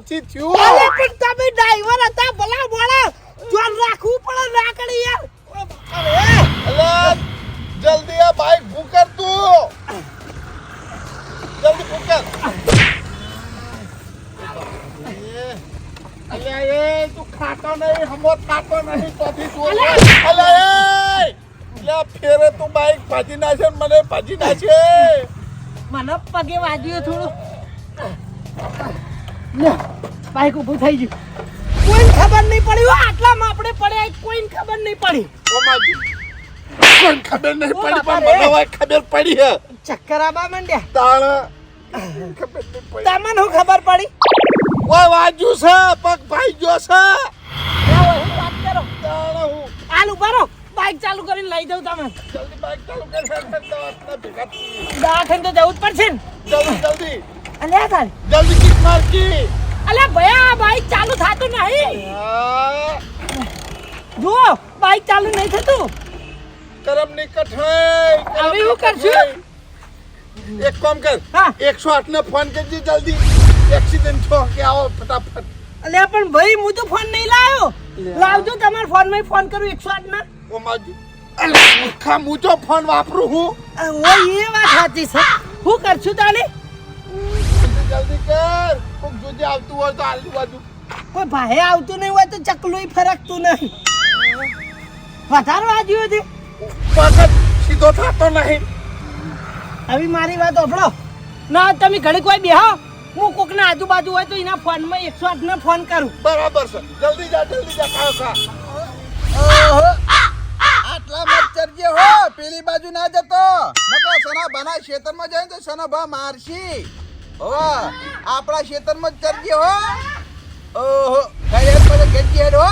નું પડે ચોથી થયું અરે જલ્દી આ બાઈક ભૂકર તું. જલ્દી ભૂકર અલ્યા એ તું ખાતો નહીં હમો ખાતો નહીં ચોથી તું અલ્યા એ અલ્યા ફેરે તું બાઈક ભાજી નાખે ને મને ભાજી નાખે. મને પગે વાગ્યું થોડું. બાઈક ઊભું થઈ ગયું. કોઈને ખબર નહીં પડી આટલા આપણે પડ્યા કોઈને ખબર નહીં પડી. ખબર નહીં પડી પણ મને ખબર પડી હે. ચક્કર આબા માંડ્યા. તાણ. ખબર નહીં પડી. તમને શું ખબર પડી? ઓય વાજુ છે પગ ભાઈ ગયો છે વાત કરો. તાણ હું. હાલ ઊભા રહો. બાઈક ચાલુ કરીને લઈ જાઉં તમે જલ્દી બાઈક ચાલુ કર હેડ હેડ દવાખાને તો જવું જ પડશે ને. જલ્દી જલ્દી. અલ્યા તારે. જલ્દી કિક માર કી અલ્યા ભયા આ બાઈક ચાલુ થતું નહીં. જુઓ બાઈક ચાલુ નહીં થતું. કરમની કઠાઈ કરમ હવે હું કરશું? એક કામ કર હા. 108 ને ફોન કરજે જલ્દી. એક્સિડન્ટ થયો કે આવો ફટાફટ. અલ્યા પણ ભાઈ હું તો ફોન નહીં લાવ્યો. લાવજો તમારા ફોનમાં ફોન કરું એકસો આઠ ના. ઓમાજી અલે મૂર્ખા હું તો ફોન વાપરું હું? ઓ એ વાત સાચી છે. હું કરશું જલ્દી જલ્દી કર. કોક જોજે આવતું હોય તો આજુબાજુ કોઈ ભાઈ આવતું નહીં હોય તો ચકલું ફરકતું નહીં. વધારો વાગ્યું હતી સીધો થતો નહીં. હવે મારી વાત ઓભળો ના તમે ઘડી કોઈ બેહો. હું કોકના આજુબાજુ હોય તો એના ફોનમાં એકસો આઠ ને ફોન કરું. બરાબર છે. જલ્દી જા જલ્દી જા કાયો ખા આટલા મત ચરજે હો. પેલી બાજુ ના જતો. નકો સના બના ખેતરમાં જાય તો સના ભા મારશી? હો આપણા ખેતરમાં જ ચરજે હો. ઓહો ઘરે ગેજી હો.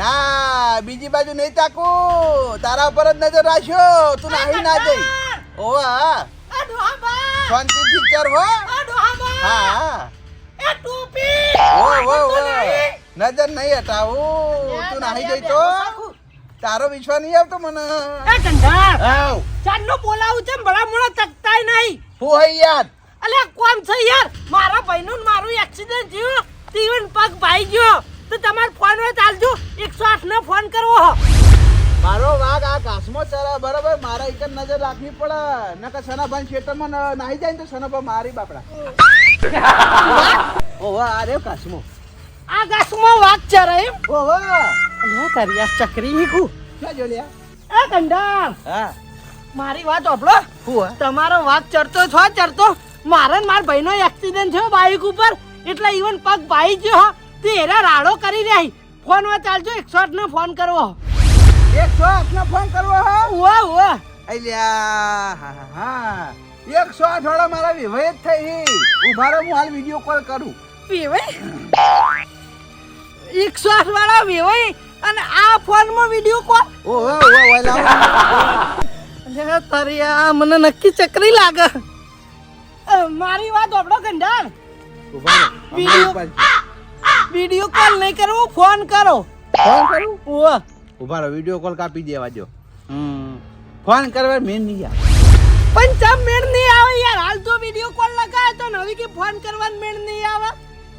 ના બીજી બાજુ નહીં તાકું. તારા ઉપર જ નજર રાખ્યો તું નાહી ના જઈ. ઓ શાંતિ શાંતિથી ચર હો. હા હા. ઓ ઓ ઓ નજર નહીં હટાવું. તું નાહી જઈ તો. તારો વિશ્વાસ નહીં આવતો મને. આવ. ચાંદનો બોલાવું છે બળા મોડા તકતાય નહીં. હું યાર અલ્યા કોણ છે યાર? મારા ભાઈનું મારું એક્સિડન્ટ થયું. તીવન પગ ભાઈ ગયો. તો તમારો ફોન હોય ચાલજો એકસો આઠ ને ફોન કરવો મારો વાઘ આ ઘાસમાં ચરા બરાબર? મારા એક નજર રાખવી પડે. નકર સનાભાઈ ખેતરમાં નાહી જાય ને તો સનાભા મારી બાપડા. ઓહો આ રે ઘાસમાં. આ ઘાસમો વાઘ ચરે એમ ઓહો. લે આ ચકરી હીકું ક્યાં જો લ્યા? એ કંડા હા. મારી વાત ઓપલો હું. તમારો વાઘ ચરતો છો ચરતો. મારે ને મારા ભાઈનો એક્સિડન્ટ થયો બાઈક ઉપર. એટલે ઇવન પગ ભાઈ ગયો હો. તે એરા રાડો કરી રહી ફોનમાં ચાલજો એકસો આઠ ને ફોન કરવો એકસો આઠનો ફોન કરવો હો? ઉવા ઉવા. અલ્યા હા હા એકસો આઠ વાળા મારા વિવાહ જ થઈ. ઊભા રહો હું હાલ વીડિયો કોલ કરું. વેવાઈ એકસો આઠ વાળા વેવાઈ અને આ ફોનમાં વીડિયો કોલ ઓહો ઓહો ઓહો લાવો અલ્યા તારી મને નક્કી ચકરી લાગે. મારી વાત આપણો રહો. વિડીયો- વીડિયો કોલ નહીં કરવો ફોન કરો. ફોન કરું? ઉવા ઊભા રહો વીડિયો કોલ કાપી દેવા જો હમ. ફોન કરવા મેન નહીં યાર પણ ચમ મેળ નહીં આવે યાર? હાલ તો વીડિયો કોલ લગાય તો નવી કે ફોન કરવાનું મેળ નહીં આવે?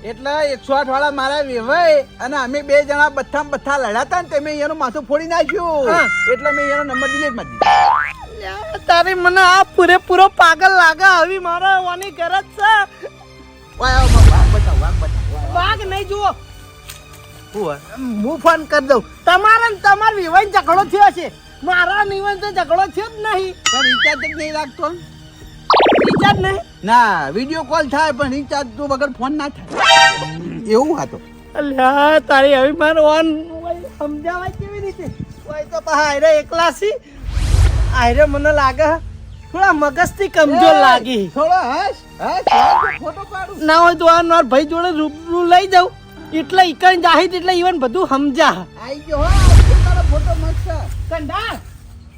એટલે એકસો આઠ વાળા મારા વેવાય અને અમે બે જણા બથા બથા લડાતા ને તે મેં એનું માથું ફોડી નાખ્યું. એટલે મેં એનો નંબર ડિલીટ મારી દીધો. તારી મને આ પૂરેપૂરો પાગલ લાગે આવી મારા આવવાની ગરજ છે. વાઘ નહીં જુઓ. હું ફોન કરી દઉં. તમારા તમારો વિવાહ ઝઘડો થયો છે. મારા નિવાન તો ઝઘડો થયો જ નહીં. પણ રિચાર્જ જ નહીં લાગતો રિચાર્જ નહીં? ના વીડિયો કોલ થાય પણ રિચાર્જ તો વગર ફોન ના થાય. એવું હતો અલ્યા તારી હવે મારો ઓન. સમજાવાય કેવી રીતે? કોઈ તો પા આયરે એકલા આયરે મને લાગે થોડા મગજથી કમજોર લાગી. થોડો હસ ફોટો પાડું. ના હોય તો આ મારા ભાઈ જોડે રૂબરૂ લઈ જાઉં. એટલે ઈકણ જાહિદ એટલે ઈવન બધું સમજા. આઈ ગયો હો તારો ફોટો મસ્ત કંડા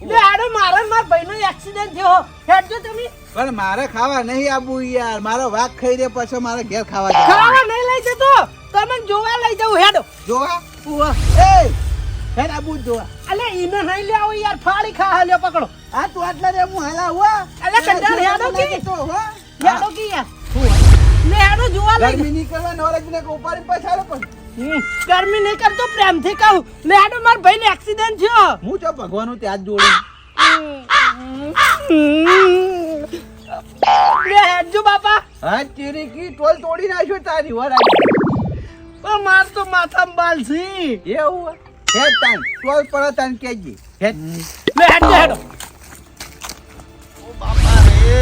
લે આડો મારા મારા ભાઈનો એક્સિડન્ટ થયો. હેડજો તમે. પણ મારે ખાવા નહીં આબુ યાર. મારો વાઘ ખાઈ દે પછી મારે ઘેર ખાવા. ખાવા નહીં લઈ જતો. તમે જોવા લઈ જાઉં. હેડો. જોવા. એ હેડ આબુ જ જોવા અલે ઈને નહીં લે આવો યાર ફાળી ખા હાલ્યો પકડો. આ તું આટલા રે હું હાલા હુઆ અલે કંટાળ હેડો કી. તો હો. હેડો કી યાર. લે હેડો જોવા લઈ. ગરમી નીકળવા ને ઉપાડી પછાડો પણ. ગરમી નહીં કરતો પ્રેમથી કહું. લે હેડો મારા ભાઈને એક્સિડન્ટ થયો. હું જો ભગવાનું ત્યાં જ જોડું. લે હેડજો બાપા. હા ચીરી કી ટોલ તોડી નાખ્યો તારી વરાઈ પણ માર તો માથામાં બાલ છે. એવું હેડ તાન ટોલ પર તાન કેજી. હેડ લે હેડજો ઓ બાપા રે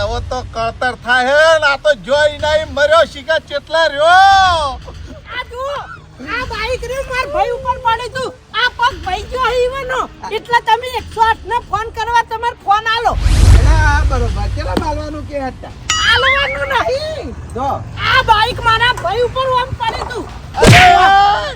હવે તો કળતર થાય હે ને તો જોઈ નહીં મર્યો ચેટલા રહ્યો. આ જુઓ આ બાઈક રે માર ભાઈ ઉપર પડી તું. આ પગ ભાઈ ગયો ઈવનો. એટલે તમે 108 ને ફોન કરવા તમાર ફોન આલો. હા બરોબર. કેટલા મારવાનું કે હતા? આલવાનું નહીં. જો. આ બાઈક મારા ભાઈ ઉપર ઓમ પડી તું. અરે, વાહ.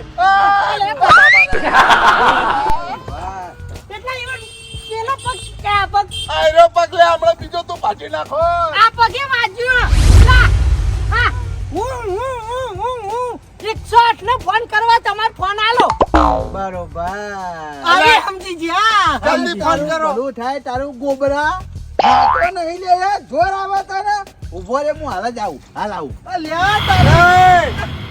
એટલે ઈવન પેલો પગ કે આ પગ આયરો પગલે હમણાં બીજો તું ભાજી નાખો. આ પગે વાજ્યો હા. હું હું હું હું હું. 108 ને ફોન કરવા તમારો ફોન આલો. બરોબર. અરે સમજી ગયા. જલ્દી ફોન કરો. શું થાય તારું ગોબરા. હાથો નહીં લે જોર આવે તને ઊભો રે હું હાલ જ આવું હાલ આવું. એ,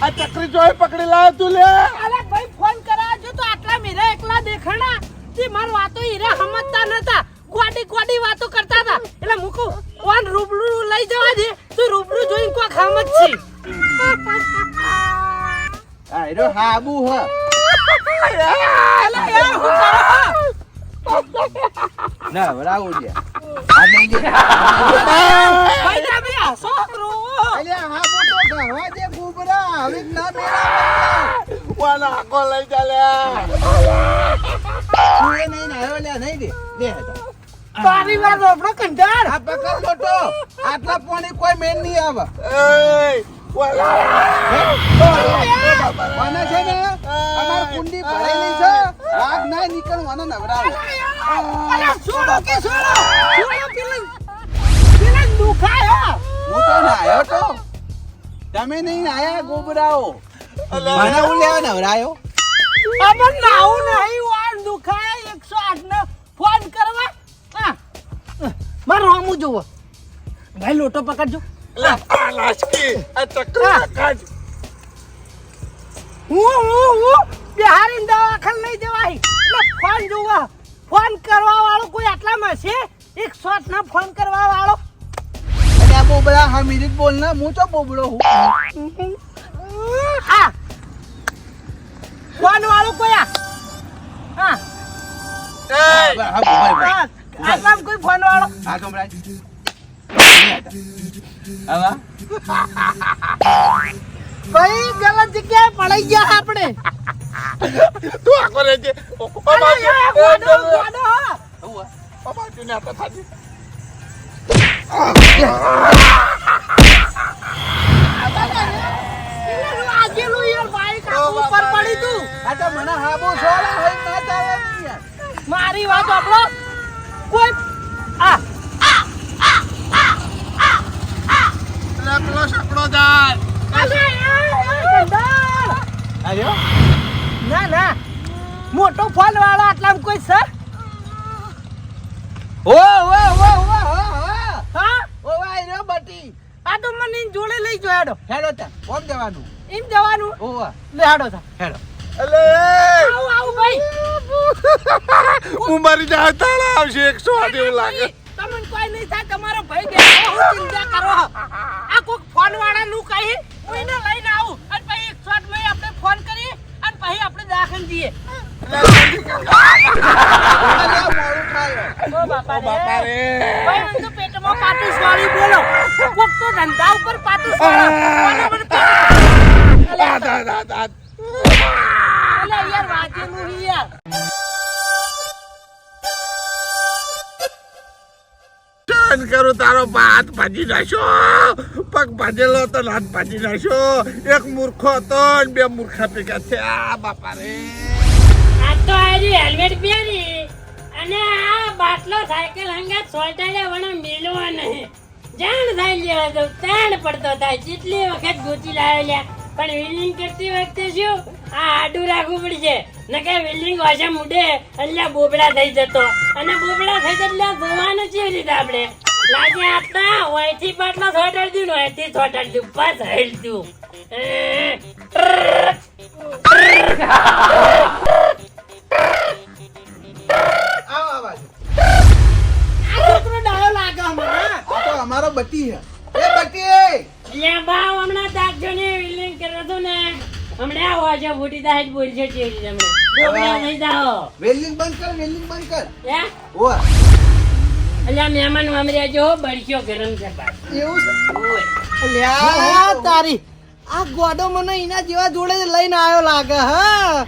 આ ચક્રી જોઈ પકડી લાવ તું લે. અલે ભાઈ ફોન કરાવજો તો આટલા મેરે એકલા દેખાણા? તે માર વાતો હીરા સમજતા નતા. ગોડી ગોડી વાતો કરતા હતા. એટલે મુકુ કોણ રૂબરૂ લઈ જવા દે. તું રૂબરૂ જોઈને કોઈ ખામ જ છે. આ એરો હાબુ હું. ના બરાબર તારી વાત આપણો કંટાળ આ પકડ. મોટો આટલા પાણી કોઈ મેન નહીં આવે ઓલા ઓલા છે ને અમાર કુંડી ભરેલી છે. વાઘ ના નીકળવાનો નવરાવ. અરે છોડો કે છોડો? છોડો પેલા. પેલા દુખાયો. હું તો નાયો તો. તમે નહીં આયા ગોબરાઓ. મને હું લેવા નવરાયો? અમર નાવું નહીં વાર દુખાય 108 ને ફોન કરવા. હા. માર રામુ જોવો. ભાઈ લોટો પકડજો. લે, આ લાશકી, આ ચકરી કાઢ. હું હું હું? બિહારી દવાખાને લઈ જવાય. એટલે ફોન જોવા. ફોન કરવા વાળો કોઈ આટલામાં છે 108 ના ફોન કરવા વાળો બોબડા હા મિનિટ બોલ ને. હું તો બોબડો હું. હા. ફોન વાળો કોઈ આ? હા. આટલામાં કોઈ ફોન વાળો? હા કમરાજ હવે ભાઈ ગલત જગ્યાએ પડાઈ ગયા આપણે તું આખો રહેજે. ઓ, ઓ, બાજુ, ગોડો, ગોડો. ઓ, બાજુ ને આ થાજી. મારી વાત યાર બાઈક ઓ આખું ઉપર બાપા પડી રે. તું આ તો મને હાબુ છોડે હોય ના ચાલે યાર મારી વાત આપણો કોઈ આ લે, પેલો સકડો જાય. અલે, એ, એ, ગંધાર. આર્યો ના ના મોટો ફોન વાળો આટલામાં કોઈ સર? ઓ ઓ ઓ ઓ ઓ હા? ઓ આર્યો બટી. આ તો મને જોડે લઈ જો હેડો. હેડો તા કોમ જવાનું? એમ જવાનું? ઓ લે હેડો તા હેડો. અલે, આવું આવ ભાઈ. હું મારી જાય તાળા આવશે એકસો આઠ એવું લાગે. તમને કોઈ નહીં થાય તમારો ભાઈ બેઠો હું ચિંતા કરો આ કોક ફોન વાળા નું કહી હું એને લઈને આવું. અને પછી એક શોટમાં આપણે ફોન કરીએ અને પછી આપણે દાખલ ઓ બાપા રે ભાઈ તો પેટમાં પાટું સ્વાળી બોલો કોક તો ધંધા ઉપર પાટું સ્વાળો આ, આ, આ, આ. અલે કરું તારો હાથ ભાજી નાખ્યો પગ ભાજેલો તો હાથ ભાજી નાખ્યો એક મૂર્ખો હતો બે મૂર્ખા ભેગા છે આ બાપા રે તો આરી હેલ્મેટ પહેરી અને આ બાટલો સાયકલ હંગા સોલ્ટાડ્યા વણે મિલવા નહીં જાણ થાય લેવા તો તાણ પડતો થાય જેટલી વખત ગોચી લાવેલા. પણ વિલિંગ કરતી વખતે શું આ આડું રાખવું પડશે. નકે વિલિંગ વાસા મુડે એટલે બોબડા થઈ જતો. અને બોબડા થઈ જતો એટલે જોવાનું કેવી રીતે આપણે લાગે આપતા ઓયથી બાટલો સોટાડી દીધું ઓયથી છોટાડ દઉં બસ હેલ તું આવો આ બાજુ. આ છોકરો ડાયો લાગે મને આ તો અમારો બટી છે. એ બટી લ્યા બા હમણાં દાગજો ને વિલિંગ કરો તો ને. હમણાં આવો છે ફૂટી દાય જ ચેડી તમને બોબડા થઈ જાઓ. વેલ્ડિંગ બંધ કર વેલ્ડિંગ બંધ કર. હે? ઓ અલ્યા મહેમાન વામર્યા જો બળશો ગરમ છે બા એવું છે? અલ્યા તારી. આ ગોડો મને એના જેવા જોડે લઈને આવ્યો લાગે હા?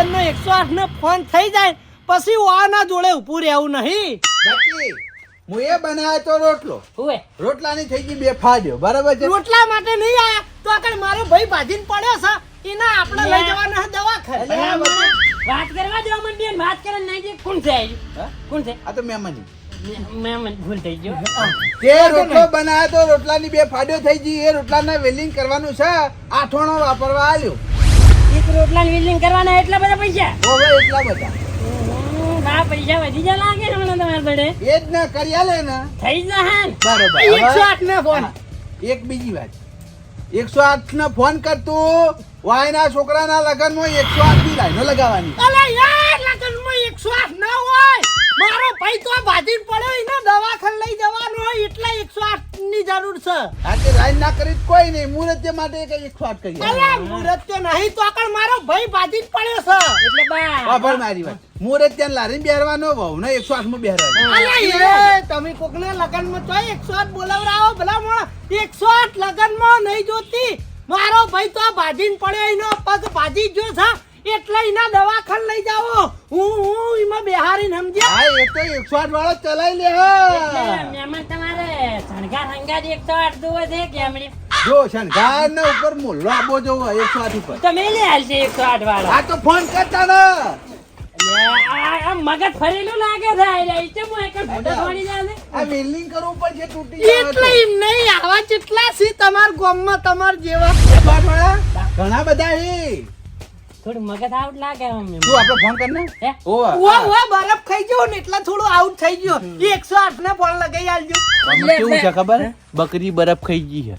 એક એકસો આઠ નો ફોન થઈ જાય પછી વાના જોડે ઊભું રહેવું નહીં. બટી હું એ બનાવ્યો તો રોટલો. હુએ. રોટલાની થઈ ગઈ બે ફાડ્યો બરાબર છે? રોટલા માટે નહીં આયા તો આગળ મારો ભાઈ ભાજીને પડ્યો છે એના આપણે લઈ જવાના છે દવાખાને. અલ્યા વાત કરવા દેવા મને બેન વાત કરે નહીં જે કોણ છે કોણ છે આ તો મહેમાન મહેમાન ભૂલ થઈ ગયો. તે રોટલો બનાવ્યો તો રોટલાની બે ફાડ્યો થઈ ગઈ એ રોટલાના વેલ્ડિંગ કરવાનું છે આઠોણો વાપરવા આલ્યો. એક રોટલા વિલિંગ કરવાના એટલા બધા પૈસા? ઓહો એટલા બધા. આ પૈસા વધી જા લાગે ને તમારા જોડે. એ જ ને કરી આલે ને. થઈ જશે ને બરોબર એકસો હવે આઠ ને ફોન એક બીજી વાત. એકસો આઠ ને ફોન કરતું વાયના છોકરાના લગનમાં એકસો આઠની લાઈનો લગાવવાની. અલે યાર લગનમાં એકસો આઠ ના હોય. મારો ભાઈ તો ભાજીને પડ્યો એને દવાખાને લઈ જવાનો હોય એટલે એકસો આઠની જરૂર છે. આજે લાઈન ના કરી કોઈ નહીં મુરત્ય માટે એકસો આઠ કરી અલે મુરત્ય નહીં તો આગળ મારો ભાઈ ભાજી પડ્યો છે. એટલે બા. વાપર મારી વાત. મુરત્ય ત્યાં લારીને બેહરવાનો વહુ ને એકસો આઠમાં બેહરવાનો. અલે એ તમે કોકના લગનમાં તો એકસો આઠ બોલાવરાવો ભલા મોણા એકસો આઠ લગનમાં નહીં જોતી. મારો ભાઈ તો આ ભાજીને પડ્યો એનો પગ ભાજી જ જો છે. એટલે એના દવાખાન લઈ જાઓ. હું હું એમાં બેહારી સમજ્યા? હા એ તો એકસો આઠ વાળો ચલાવી લે હા. મહેમાન તમારે શણગાર હંગાર એકસો આઠ દુવો છે કેમડી જો શણગાર ને ઉપર મોલ્લો આપો જો એકસો આઠ ઉપર. તમે લે હાલશે એકસો આઠ વાળા આ તો ફોન કરતા ને મગજ ફરેલું લાગે છે? આ વેલ્ડિંગ કરવું પડશે તૂટી એટલે એમ નહીં આવા કેટલા છે તમાર ગામમાં તમાર જેવા ઘણા બધા છે થોડું મગજ આઉટ લાગે અમને. તું આપણે ફોન કર ને. હે? ઓવા ઓ ઓ બરફ ખાઈ ગયો ને એટલે થોડું આઉટ થઈ ગયો. એકસો આઠ ને ફોન લગાઈ આલજો. તમને કેવું છે ખબર? બકરી બરફ ખાઈ ગઈ છે.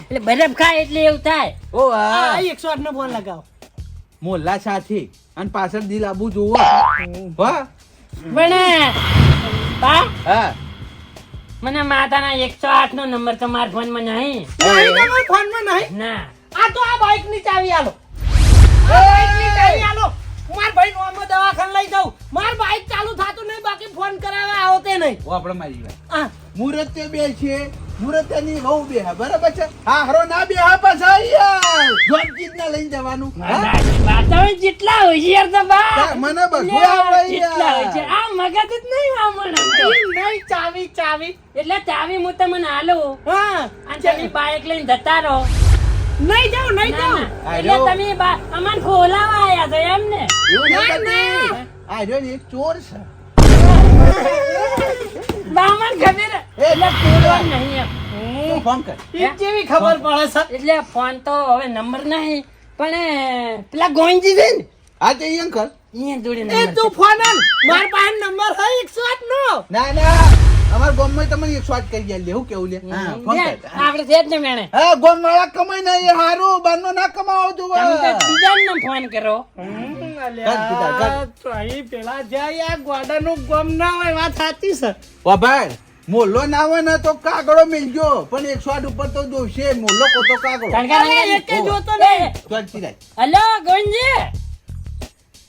એટલે બરફ ખાય એટલે એવું થાય. ઓ આ હા એકસો આઠ ને ફોન લગાવો. મોલ્લા સાથે. અને પાછળ દિલ આબુ જોવો. હા? પણ બા. હા. મને માતાના એકસો આઠ નો નંબર તો મારા ફોનમાં નહીં. નહીં તમારા ફોનમાં નહીં? ના. આ તો આ બાઈકની ચાવી આલો. આ જેટલા હોશિયાર મને. હોશિયાર. આ મગજ જ નહીં નહીં ચાવી ચાવી એટલે ચાવી હું તમને હાલો હા અને તમે બાઈક લઈને જતા રહો નહીં જાઉં નહીં જાઉં. એટલે તમે અમને ખોલાવા આયા છો એમ ને? એવું નહીં ના. બધી. આ રહ્યો ને ચોર છે. બા ખબર એટલે ખોલવાનું નહીં એમ. તું ફોન કર. ઈ જેવી ખબર પડે છે. એટલે ફોન તો હવે નંબર નહીં પણ પેલા ગોવિંદજી છે ને? હા તે એમ કર. અહીંયા જોડે એ તું ફોન માર પાસે નંબર હોય એકસો આઠ નો ના ના. અમાર ગામમાં તમને એકસો આઠ કરી ગયા લે કેવું લે? હા ફોન લે, કર. હા. આપણે છે જ ને મેણે. હા ગોમ વાળા કમાઈ ને એ હારું બારનો ના કમાવો તું. બીજા બીજાને ફોન કરો. અહીં પેલા જાય આ ગોડાનું ગોમ ના હોય વાત સાચી છે. ઓ ભાઈ મોલ્લો ના હોય ને તો કાગડો મિલજો પણ એકસો આઠ ઉપર તો જોશે મોલ્લો કોતો કાગડો. જોતો. હલો ગોવિંદજી.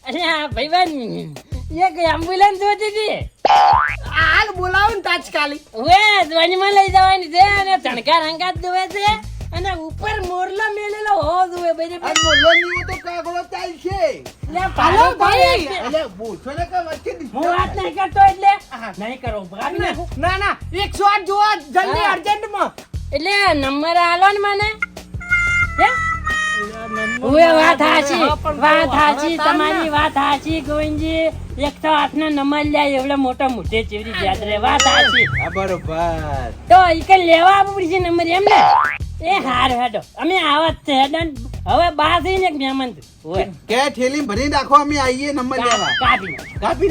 અરે ભાઈબંધ. એક એમ્બ્યુલન્સ જોતી હતી. હાલ બોલાવો ને તાજ તાજકાલી હવે ધ્વનિમાં લઈ જવાની છે અને ચણકાર હંગાત જોવે છે અને ઉપર મોરલો મેલેલો હો જોવે બધી આ મોલ્લો નીવો તો કાગળો ચાલશે. છે એટલે પાલો ભાઈ. એટલે બોછો ને કે વચ્ચે હું વાત નહીં કરતો એટલે નહીં કરો ભાગી ના ના એકસો આઠ જોવા જલ્દી અર્જન્ટમાં એટલે નંબર આલો ને મને. હે? વાત હાચી. વાત હાચી તમારી વાત હાચી ગોવિંદજી. એકસો આઠ ના નંબર લ્યા એવડે મોટા મોઢે ચીવરી યાદ રે વાત હાચી. બરોબર. તો લેવા આવવું પડશે નંબર એમ ને એ હાર હેડો. અમે આવત છે હેડન હવે બા થઈને એક મહેમાન કે થેલી ભરી રાખો અમે આવીએ નંબર લેવા. કાપી નાખ. કાપી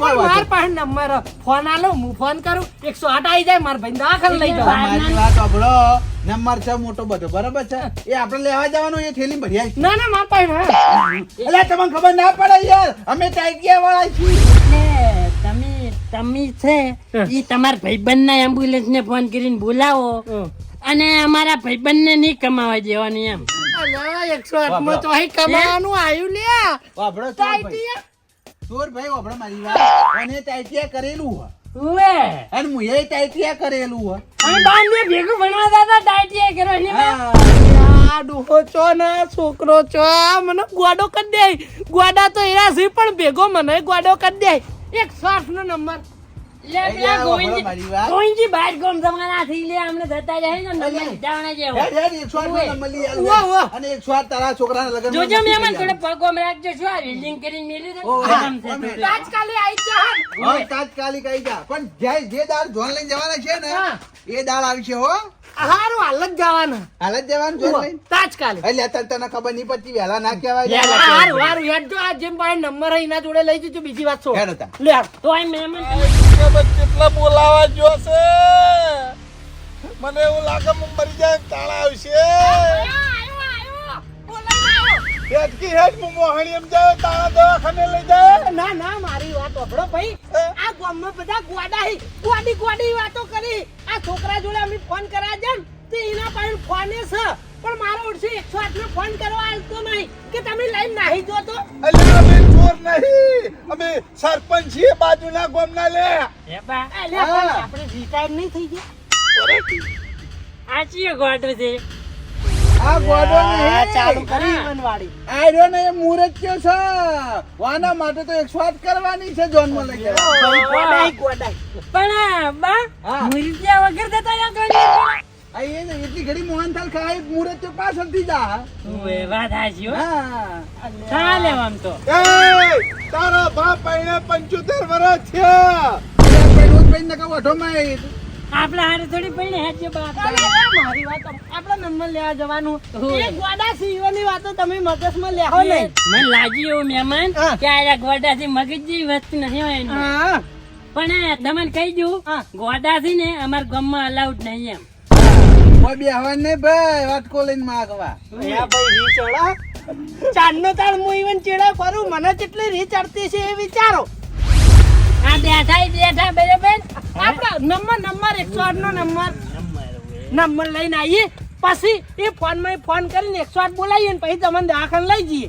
માર પાસે નંબર. ફોન આલો હું ફોન કરું. એકસો આઠ આવી જાય મારા ભાઈ દાખલ લઈ જાઓ મારી વાત સાંભળો. નંબર છે મોટો બધો બરાબર છે? એ આપણે લેવા જવાનું એ થેલી ભરી આવી ના ના માર પાસે એટલે તમને ખબર ના પડે યાર અમે ટાઈટિયા વાળા છીએ. તમે તમે છે ઈ તમારા ભાઈબંધ ના એમ્બ્યુલન્સ ને ફોન કરીને બોલાવો. અને અમારા ભાઈબંધ ને નહીં કમાવા દેવાની એમ. એકસો આઠમાં તો અહીં કમાવાનું આવ્યું લ્યા. વાપડો ચોર ભાઈ વાપડો મારી વાત. અને ટાઈટિયા કરેલું હોય ઉવે અને હું એ ટાઈટિયા કરેલું હોય અને બાંધે ભેગું ભણવા હતા ટાઈટિયા કરો ને આ ડોહો છો ને છોકરો છો. મને ગોડો કરી દે. ગોડા તો એરા છે પણ ભેગો મને ગોડો કરી દે. એક શ્વાસ નો નંબર. ગોવિંદજી બહાર ગામ તમારા થઈ લે અમને જતા જાય ને નંબર જાવણા જેવો હેડ, હેડ, એકસો આઠ નો નંબર લઈ આલ. ઉવ્વ, ઉવ્વ. અને એકસો આઠ તારા છોકરાના લગ્નમાં જોજો નક્કી થોડે પગોમ રાખજો શું આ વેલ્ડિંગ કરીને મેલી દે હા. છે. તાજકાલી આવી જા આવી જા. પણ જે જે દાળ જોન લઈને જવાના છે ને એ દાળ આવશે હો. હારું હાલ જ જવાના. હાલ જ જવાનું એટલે તને ખબર નહીં પડતી વેલા ના કહેવાય હારું હારું હેડ જો આ જેમ પાસે નંબર એના જોડે લઈ જજો બીજી વાત છો હતા. લે તો આ મહેમાન કેટલા બોલાવા જોશે મને એવું લાગે મરી જાય તાળા આવશે. હેડકી હેડ હું મોહણી એમ જાય તાળા દવાખાને લઈ જાય ના ના મારી વાત સાંભળો ભાઈ. આ ગામમાં બધા ગોડા હી. ગોડી ગોડી વાતો કરી. આ છોકરા જોડે અમે ફોન કર્યા છે તે એના પાસે ફોને છે. પણ મારો ઓળશે એકસો આઠ ફોન કરવા આવતો નહીં. કે તમે લાઈન નાહી જો તો. અલ્યા અમે ચોર નહીં. અમે સરપંચ છીએ બાજુના ગામના લે. એ બા અલ્યા. આપણે રિટાયર નહીં થઈ ગયા. આ ચિયો ગોડું છે? આ ગોડો આ નહીં. ચાલુ કરી વનવાડી આયરો ને એ મુહૂર્ત થયો છે વાના માટે તો એકસો આઠ કરવાની છે જોનમાં લઈ ગયા ગોડાઈ, ગોડાઈ. પણ બા. મુરતિયા વગર દેતા આ એ એટલી ઘડી મોહનથાળ ખાય મુહૂર્ત તો પાછળથી જા ઓએ વાત હાચી હા ચાલે આમ તો એ તારો બાપ એને પંચોતેર વર્ષ થયા આપણે હારે થોડી પડી હેજે બાપ. મારી વાત. આપણે નંબર લેવા જવાનું. એ ગોડા સીઓની વાતો તમે મગજમાં લેહો નહીં. મને લાગી એવું મહેમાન કે આ ગોડાથી મગજ જેવી વસ્તુ નહીં હોય એની. પણ તમને કહી દઉં ગોડા ગોડાથી ને અમારા ગામમાં અલાઉડ નહીં એમ. કોઈ બેહવા નહીં ભાઈ વાટકો લઈને માગવા. ભાઈ રી ચડા ચાંદનો તાળ હું ઈવન ચેડા કરું મને કેટલી રીચ અડતી છે એ વિચારો. બેઠા બેઠા બરાબર આપડા નંબર નંબર એકસો આઠ નો નંબર. નંબર લઈને આવીએ પછી એ ફોનમાં ફોન કરીને એકસો આઠ બોલાવીએ ને પછી તમને દવાખાને લઈ જઈએ.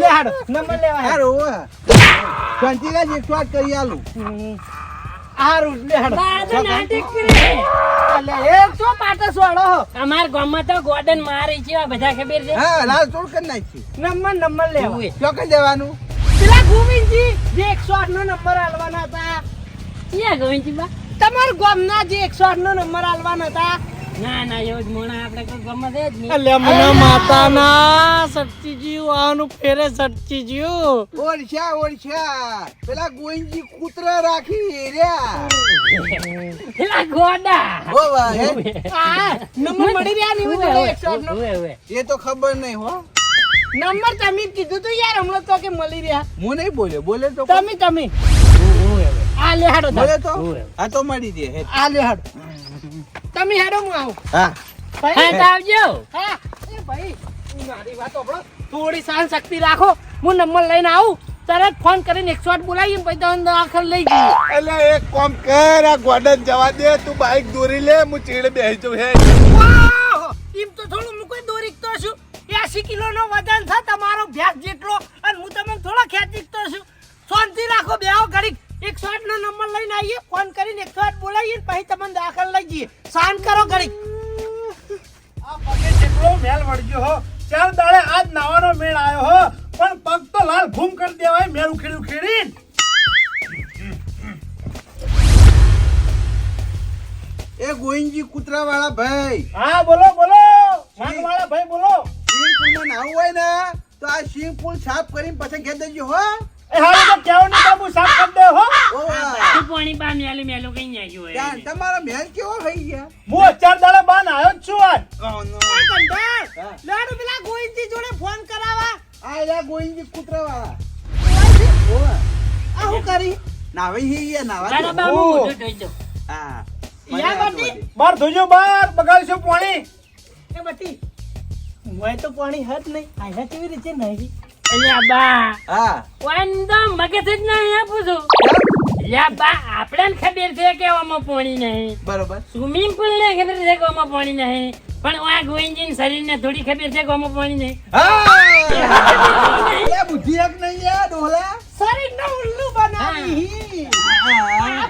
લે હાડો નંબર લેવા. હારું શાંતિરાજ એકસો આઠ કરી આલું. હમ. હારું લે હાડો નાટક કરે અમારા ગામમાં તો ગોડન મારે છે આ બધા ખબર છે. હા લાલ કરી નાખી નંબર નંબર લેવું. ચોકન જવાનું પેલા ગોવિંદજી જે એકસો આઠ નો નંબર આલવાના હતા. ક્યાં ગોવિંદજી બા? તમારા ગામના જે એકસો આઠ નો નંબર આલવાના હતા. ના ના એવું જ મોણા આપણે કોઈ ગામમાં જ નહીં. અલ્યા. મને માતાના સચ્ચીજી આનું ફેરે સચ્ચીજી ઓળખ્યા ઓળખ્યા. પેલા ગોવિંદજી કૂતરા રાખી રહ્યા. પેલા ગોડા. ઓ વાહ, નંબર મળી રહ્યા. એ તો ખબર નહીં હો. નંબર તમે કીધું તું યાર હમણાં તો કે મળી રહ્યા. હું નહીં બોલ્યો બોલે તો તમે તમે. આ લે હાડો તમે. બોલે તો. આ તો મળી દે આ લે હાડો. તમે હાડો હું આવું. હા. હા ભાઈ તો આવજો. હા. એ ભાઈ મારી વાત સાંભળો થોડી સહન શક્તિ રાખો. હું નંબર લઈને આવું. તરત ફોન કરીને એકસો આઠ બોલાવી પછી તમને આખર લઈ જઈએ. એટલે એક કોમ કર આ ગોડન જવા દે. તું બાઈક દોરી લે હું ચીડે બેસી જઉં હે! એમ તો થોડું મૂકી કોઈ દોરી તો છું. એસી કિલો નો વજન છે તમારો ભેંસ જેટલો. અને હું તમને થોડો ખેંચીકતો છું. શાંતિ રાખો બેહો ઘડીક. એકસો આઠ નો નંબર લઈને આવીએ. ફોન કરીને એકસો આઠ બોલાવીએ ને પછી તમને દાખલ લઈ જઈએ. શાંત કરો ઘડીક. આ પગે જેટલો મેલ વળગ્યો હો ચાર દાડે આજ નાવાનો મેળ આવ્યો હો. પણ પગ તો લાલ ઘૂમ કરી દેવાય મેળ ઉખેડી ઉખેડી એ ગોવિંદજી કૂતરા વાળા ભાઈ. હા બોલો બોલો. વાળા ભાઈ બોલો. પુલમાં નાવું હોય ને તો આ સ્વિમિંગ પુલ સાફ કરીને પછી ઘેર દેજો હો. એ હવે તો કેવું નહીં બાબુ સાફ કરી દે હો. તું પાણી બા મેલું મેલું કઈ નાખ્યું હોય. ત્યાં તમારો મેલ કેવો થઈ ગયા? હું ચાર દાડે બાન આવ્યો જ છું આજ. લેડો પેલા ગોવિંદજી જોડે ફોન કરાવા. આ રહ્યા ગોવિંદજી કૂતરા વાળા આ હું કરી? નાવે હી નાવા તારા દો. બા ઓહ. હું મોઢું ધોઈ હા. યા બટી બાર ધોજો બાર બગાડશો પાણી. એ બટી મોય તો પાણી હત નહીં. આયા કેવી રીતે નહીં અલ્યા બા હા. વાન તો મગજ જ નહીં આપું છું? અલ્યા બા આપણને ખબર છે કે આમાં પાણી નહીં. બરોબર. સ્વિમિંગ પુલ ને ખબર છે કે આમાં પાણી નહીં. પણ આ ગોવિંદજી શરીર ને થોડી ખબર છે કે આમાં પાણી નહીં. હા! બુદ્ધિ એક નહીં યાર ડોલા શરીર ને ઉલ્લુ બનાવી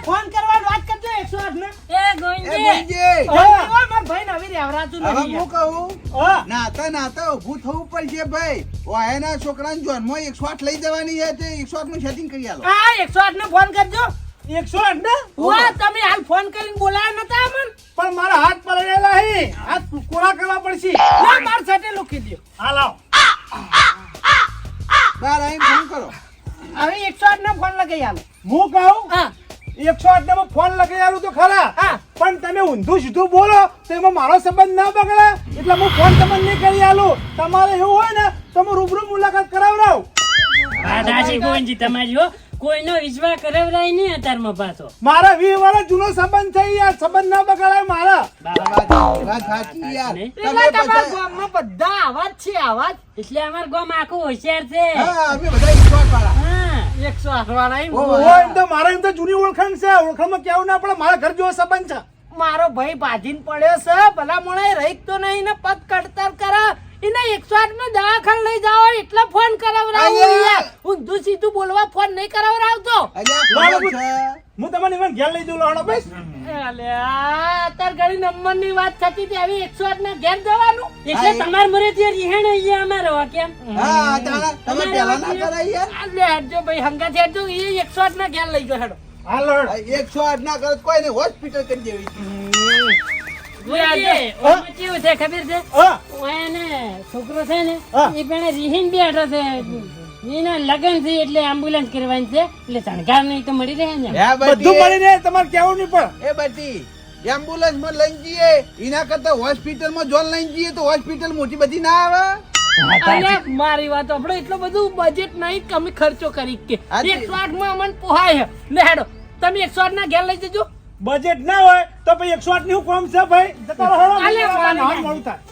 ફોન કરવાની વાત કરજો એકસો આઠ ને. એ એ ગોવિંદજી. ગોવિંદજી મારા ભાઈ ને આવી રહેવરાતું હવે નહીં હું કહું? હા. નાતા નાતા ઊભું થવું પડશે ભાઈ. ઓયના છોકરાને જોનમાં એકસો આઠ લઈ જવાની છે તે એકસો આઠનું સેટિંગ કરી આલો. હા એકસો આઠ ને ફોન કરજો. એકસો આઠ ને. વાહ તમે હાલ ફોન કરીને બોલાયા નતા અમન? પણ મારા હાથ પલળેલા હી. હાથ કોરા કરવા પડશે. ના માર સાથે લખી દો બાર આવીને ફોન કરો. હવે એકસો આઠ ને ફોન લગાઈ આલો. હું કહું? હા. એકસો આઠ ને ફોન લખી આલું તો ખરા. હા. પણ તમે ઊંધું સીધું બોલો તો એમાં મારો સંબંધ ના બગડે. એટલે હું ફોન તમને નહીં કરી આલું. તમારે એવું હોય ને તો હું રૂબરૂ મુલાકાત કરાવરાવ. વાત સાચી ગોવિંદજી તમારી હો કોઈનો વિશ્વાસ કરાવરાય નહીં અત્યારમાં પાછો. મારા વીર વાળો જૂનો સંબંધ છે યાર સંબંધ ના બગાડાય મારા. વાત સાચી યાર? તમે એટલે તમારા ગામમાં બધા આવાજ છે આવાજ એટલે અમાર ગામ આખું હોશિયાર છે. હા અમે બધા વિશ્વાસ વાળા એકસો આઠ વાળા એમ. તો મારે એમ તો જૂની ઓળખાણ છે. ઓળખાણમાં કેવું ના પડે? મારા ઘર જેવો સંબંધ છે. મારો ભાઈ બાજીને પડ્યો છે. ભલા મોણે રહી તો નહીં ને પગ કડતર કરે. એને એકસો આઠ નો દવાખાને લઈ જાવ એટલે ફોન કરાવરાવું ઊંધું સીધું બોલવા ફોન નહીં કરાવરાવતો હું તમને ઘેર લઈ જઉં લાડો બસ અલ્યા, અત્યારે ઘણી નંબરની વાત થતી હતી આવી એકસો આઠ ના ઘેર જવાનું. એટલે તમારે મરે જે રિહાણ અહીંયા અમારો હો કેમ? તમે પહેલા ના કરાય યાર અલે હેડજો ભાઈ હંગાથી હેડજો એ એકસો આઠ ના ઘેર લઈ ગયો હેડો. હા એકસો આઠ ના કરો કોઈ ને હોસ્પિટલ કરી દેવી છે. ખબર છે? છોકરો છે ને. એ પેણે રીહીન બેઠો છે. એના લગન છે એટલે એમ્બ્યુલન્સ કરવાની છે. એટલે શણગાર નહીં તો મળી રહે ને. બધું બધી મળીને તમારે કેવું નહીં પડે. એ બધી એમ્બ્યુલન્સમાં લઈને જઈએ એના કરતા હોસ્પિટલમાં જોન લઈને જઈએ તો હોસ્પિટલ મોટી બધી ના આવે. મારી વાત આપડે એટલો બધું બજેટ નહીં કે અમે ખર્ચો કરી કે. એકસો આઠમાં અમને પોહાય. લે હેડો તમે એકસો આઠ ના ઘેર લઈ જજો. બજેટ ના હોય તો પછી એકસો આઠનું કોમ છે ભાઈ.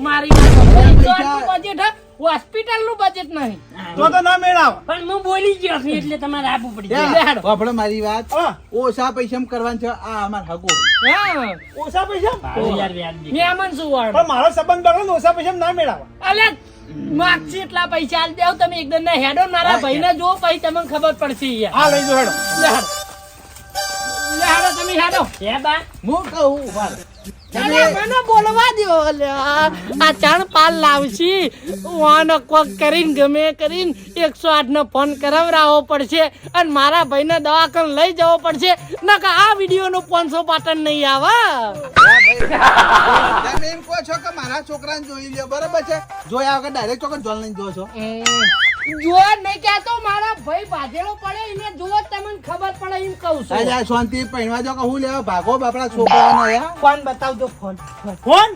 મારી બજેટ હે હોસ્પિટલનું બજેટ નહીં તો તો ના મેળાવ. પણ હું બોલી ગયો છું એટલે તમારે આપવું પડી જાય આપણે મારી વાત ઓછા પૈસા કરવાનું છે આ અમાર હગો. ઓછા પૈસા યાર શું વાળ? પણ મારો સંબંધ બગડો ઓછા પૈસા ના મેળાવ. અલે માગશે એટલા પૈસા આલ દેવ તમે એકદમ ના હેડો મારા ભાઈ ભાઈને જો પછી તમને ખબર પડશે હા લઈ જો હેડો. હેડો. તમે હેડો. હે બા. હું કહું ઊભા મને બોલવા દ્યો આ આ ચાણ પાલ લાવશી. વાનો કોક કરીને ગમે કરીને એકસો આઠ નો ફોન કરાવરાવો પડશે અને મારા ભાઈને દવાખાને લઈ જવો પડશે. આ વીડિયો નું પાંચસો પાટણ નહીં આવે. તમે એમ કહો છો કે મારા છોકરાને જોઈ લ્યો બરાબર છે? જોયા વગર ડાયરેક્ટ ચોક્કસ જોન લઈને જો છો. જો નહીં કહેતો મારા ભાઈ બાજેલો પડે એને જોવો તમને ખબર પડે એમ કહું છું. શાંતિ પહેણવા જો કે હું લેવા? ભાગો બાપડા છોકરાનો યાર ફોન બતાવજો. Phone phone.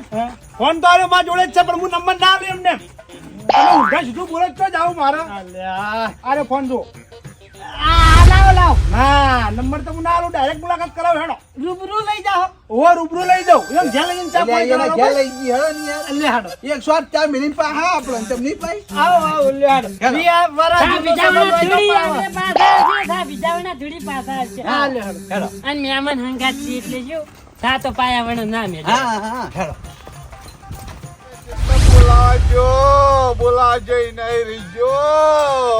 ફોન? તો અરે મારા જોડે જ છે પણ હું નંબર ના આપ્યો એમને. તમે ઊંઘા સીધું બોલો જ તો જાવ મારા. અરે ફોન જો આ લાવો લાવો. ના નંબર તો હું ના આલું ડાયરેક્ટ મુલાકાત કરાવ હેડો. રૂબરૂ લઈ જાઓ. ઓ રૂબરૂ લઈ જાઓ એમ ઘેર લઈને ચા પાણી એના કરાવો લઈ ગઈ હેડો ની યાર. લે હાડો. એકસો આઠ ચા મિનિટ પા હા આપણને તેમ ની પાઈ આવો આવો લે હાડો. બી આ વરસ થા બીજાવાના ધૂળી આપણે પાસા છે થા બીજાવાના ધૂળી પાછા આવશે. હા લે હાડો. હેડો અને મહેમાન હંગાત છે એટલે થા તો પાયા વણો ના મે હા હા હેડો. બોલાવજો બોલાવજો નહીં રીજો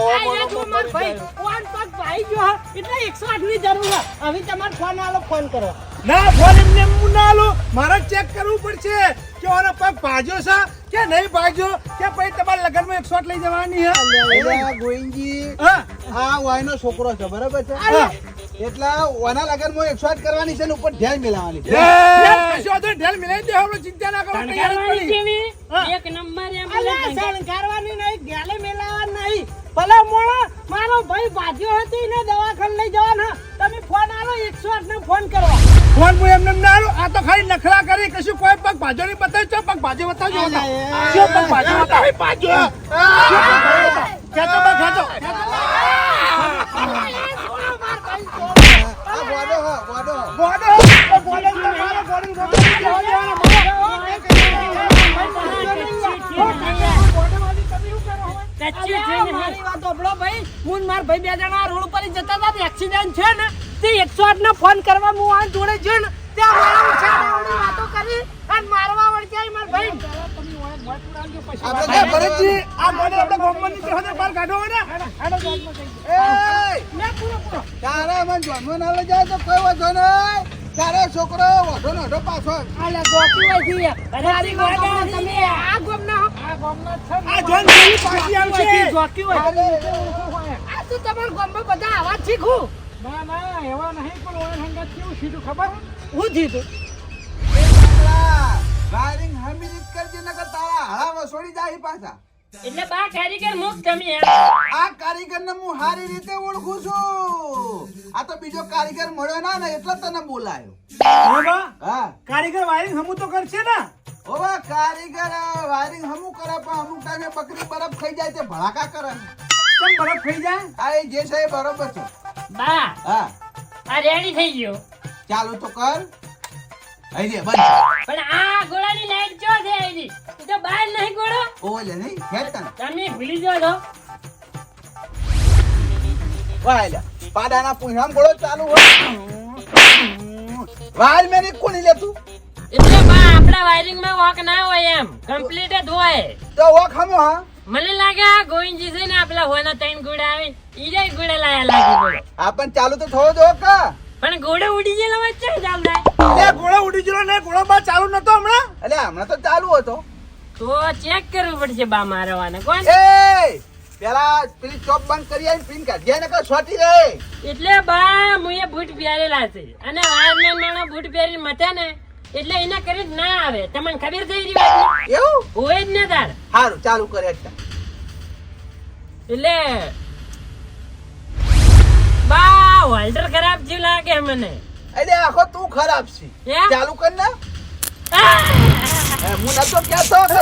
આ એ જો માર ભાઈ ફોન પગ ભાઈ ગયો હા, એટલે 108 ની જરૂર હવે તમારે ફોન આલો ફોન કરો. ના ફોન એમને એમ હું ના આલું. મારે ચેક કરવું પડશે કે ઓનો પગ ભાજ્યો છે કે નહીં ભાજ્યો કે પછી તમારા લગ્નમાં એકસો આઠ લઈ જવાની હે અલ્યા ગોવિંદજી. હા. આ વાયનો છોકરો છે બરાબર છે? એટલે લગન લગનમાં એકસો આઠ કરવાની છે ને ઉપર ઢેલ મિલાવવાની નહીં, ઢેલ મિલાઈ દે આપણે ચિંતા ના કરો. એક નંબર એમ. શણગારવાની નહીં ગેલે મેલાવાની નહીં. ભલે મોણો મારો ભાઈ ભાગ્યો હતી ને દવાખાને લઈ જવાના. તમે ફોન આલો 108 ને ફોન કરો. ફોન હું એમને એમ ના આલું. આ તો ખાલી નખરા કરી કશું કોઈ પગ ભાજો નહીં બતાવી પગ ભાજો બતાવજો પગ ભાજો બતાવો. પાજો ખેંચો પગ ખેંચો આ ગોડો હો, ગોડો હો. ગોડો, ઓ ગોડો તો મારો ગોડો નો ગોડો જવા દેવાનો. કચ્ચું અલ્યા, થઈને મારી હું મારા ભાઈ બે જણા રોડ ઉપર જતા હતા એક્સિડન્ટ છે ને તે 108 ને ફોન કરવા હું આ જોડે ત્યાં મારા વાતો કરી અને મારવા વળગ્યા મારા ભાઈ આપણે ભરતજી? આ ગોડો આપણે ગોમનની હોતે બહાર કાઢો હોય ને. એ પૂરો પૂરો તારે મન જન્મ ના લઈ જાય તો કોઈ વાંધો નહીં. તારે છોકરો વધો ને વાંધો પાછો. આલે ગોતી હોય છે. ગોડા તમે આ ગોમ ના આ ગોમના છે આ જોન જેવી પાછી આવશે જોતી હોય આ તો તમાર ગોમમાં બધા આવા શીખું. ના ના એવા નહીં પણ ઓય હંગા કેવું સીધું ખબર? હું જીતું. વાયરિંગ હમી રીત કરજે નકર તારા હાળામાં છોડી જાય પાછા. એટલે બા કારીગર મુખ તમે આ કારીગર ને હું સારી રીતે ઓળખું છું. આ તો બીજો કારીગર મળ્યો ના ને એટલે તને બોલાયો. હા કારીગર વાયરિંગ હમું તો કરશે ને? ઓવા કારીગર વાયરિંગ હમું કરે પણ અમુક ટાઈમે બકરી બરફ થઈ જાય તે ભડાકા કરે કેમ બરફ થઈ જાય? આ એ જે છે એ બરોબર છે. બા હા. આ રેડી થઈ ગયો. ચાલુ તો કર. અહીં બંધ પણ આ ગોળાની લાઈટ ચો છે આયરી? ઈ તો બહાર નહીં ગોળો. ઓ નહીં હેડ તને તમે ભૂલી જાઓ છો વાય પાડાના પૂંછામ ગોળો ચાલુ હોય. વાયર મેની કોની લે તું? એટલે બા આપણા વાયરિંગમાં વોક ના હોય એમ. કમ્પ્લીટ જ હોય. તો વોક હમો હા? મને લાગે આ ગોવિંદજી છે ને આપલા હોના ત્રણ ગોળા આવે ઈ જાય લાયા લાગે આપણ ચાલુ તો થવો જો કા? પણ ગોળો ઉડી ગયેલો વચ્ચે ચાલતા લે ગોળો ઉડી ગયેલો ને ઘોડો બા ચાલુ નતો હમણાં? એટલે હમણાં તો ચાલુ હતો. તો ચેક કરવું પડશે બા મારવાને કોણ? એ પેલા પેલી ચોપ બંધ કરી આવીને પિન કાઢી. જાય નકર છોટી રે. એટલે બા મુએ બૂટ પહેરેલા છે. અને વાયરમેન માણો બૂટ પહેરીને મથે ને એટલે એના કરી ના આવે. તમને ખબર થઈ રહી વાત એવું? હોય જ ને તાર. સારું ચાલુ કરે એટલે એટલે બા હોલ્ડર ખરાબ જેવું લાગે મને અરે આખો તું ખરાબ છે? ચાલુ કર ને હું નતો કહેતો રહે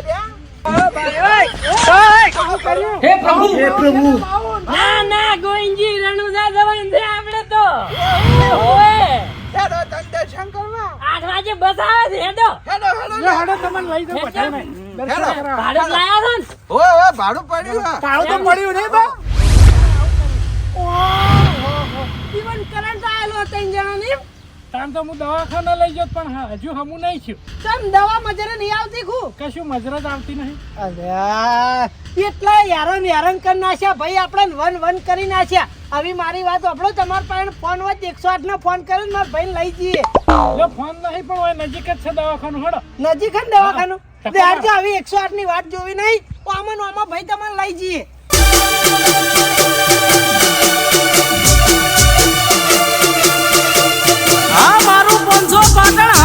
એ, છોટી પ્રભુ! હે પ્રભુ! ના ના ગોવિંદજી રણુજા જવાન છે આપણે તો. ઓએ. હેડો તંદે શંકરમાં આઠ વાગે બસ આવે છે હેડો. હેડો હેડો હેડો તમને લઈ દો. હેડો. ભાડું લાયા છો ને? ઓ ઓ ભાડું પડ્યું હા. તાળું તો પડ્યું નહીં બા. જીવન કરંટ આયેલો ત્રણ જણાની. તાન તો હું દવાખાને લઈ ગયો પણ હજુ હમું નહીં છું ચમ દવા મજરે નહીં આવતી ખુ કશું મજરે જ આવતી નહીં. અરે એટલા યારન યારન કરી નાખ્યા. ભાઈ આપણે વન વન કરી નાખ્યા. હવે મારી વાત આપણો તમારા પાસે ફોન હોય એકસો આઠ નો ફોન કરીને મારા ભાઈ લઈ જઈએ. જો ફોન નહીં પણ હોય નજીક જ છે દવાખાનું હડો. નજીક જ દવાખાનું? આવી એકસો આઠની વાત જોવી નહીં આમાં આમાં ભાઈ તમારે લઈ જઈએ. 发生了。